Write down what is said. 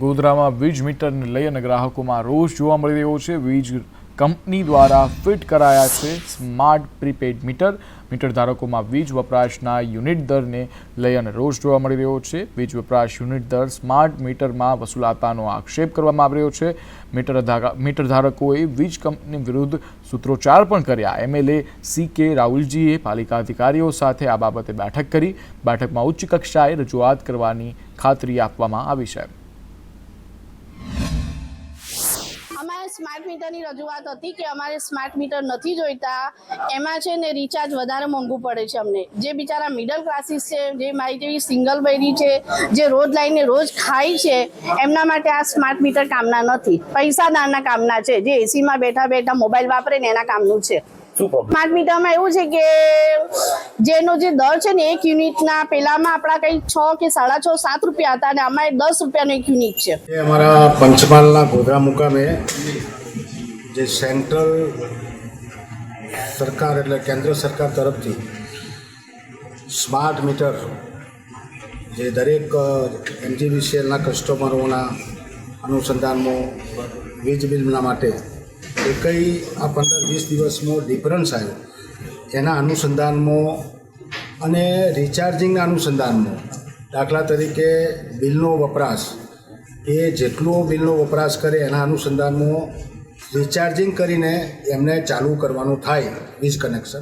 ગોધરામાં વીજ મીટરને લઈ અને ગ્રાહકોમાં રોષ જોવા મળી રહ્યો છે. વીજ કંપની દ્વારા ફિટ કરાયા છે સ્માર્ટ પ્રીપેડ મીટર. મીટર ધારકોમાં વીજ વપરાશના યુનિટ દરને લઈ અને રોષ જોવા મળી રહ્યો છે. વીજ વપરાશ યુનિટ દર સ્માર્ટ મીટરમાં વસૂલાતાનો આક્ષેપ કરવામાં આવી રહ્યો છે. મીટર મીટર ધારકોએ વીજ કંપની વિરુદ્ધ સૂત્રોચ્ચાર પણ કર્યા. એમએલએ સી કે રાહુલજીએ પાલિકા અધિકારીઓ સાથે આ બાબતે બેઠક કરી. બેઠકમાં ઉચ્ચ કક્ષાએ રજૂઆત કરવાની ખાતરી આપવામાં આવી છે. સ્માર્ટ મીટરની રજૂઆત હતી કે અમારે સ્માર્ટ મીટર નથી જોઈતા એમાં છે ને રિચાર્જ વધારે મોંઘું પડે છે અમને. જે બિચારા મિડલ ક્લાસીસ છે જે મારી જેવી સિંગલ બૈરી છે જે રોજ લાઈને રોજ ખાય છે એમના માટે આ સ્માર્ટ મીટર કામના નથી. પૈસાદારના કામના છે. જે એસીમાં બેઠા બેઠા મોબાઈલ વાપરે ને એના કામનું છે. સ્માર્ટ મીટરમાં એવું છે કે જેનો જે દર છે ને એક યુનિટના પેલામાં આપણા કંઈક છ કે સાડા છ, સાત રૂપિયા હતા અને આમાં દસ રૂપિયાનો એક યુનિટ છે. અમારા પંચમહાલના ગોધરા મુકામે જે સેન્ટ્રલ સરકાર એટલે કેન્દ્ર સરકાર તરફથી સ્માર્ટ મીટર જે દરેક એમજીવીસીએલના કસ્ટમરોના અનુસંધાનમાં, વીજ બિલના માટે એ કઈ આ પંદર, વીસ દિવસનો ડિફરન્સ આવ્યો. એના અનુસંધાનમાં અને રિચાર્જિંગના અનુસંધાનમાં. દાખલા તરીકે બિલનો વપરાશ. એ જેટલો બિલનો વપરાશ કરે એના અનુસંધાનમાં રિચાર્જિંગ કરીને એમને ચાલુ કરવાનું થાય વીજ કનેક્શન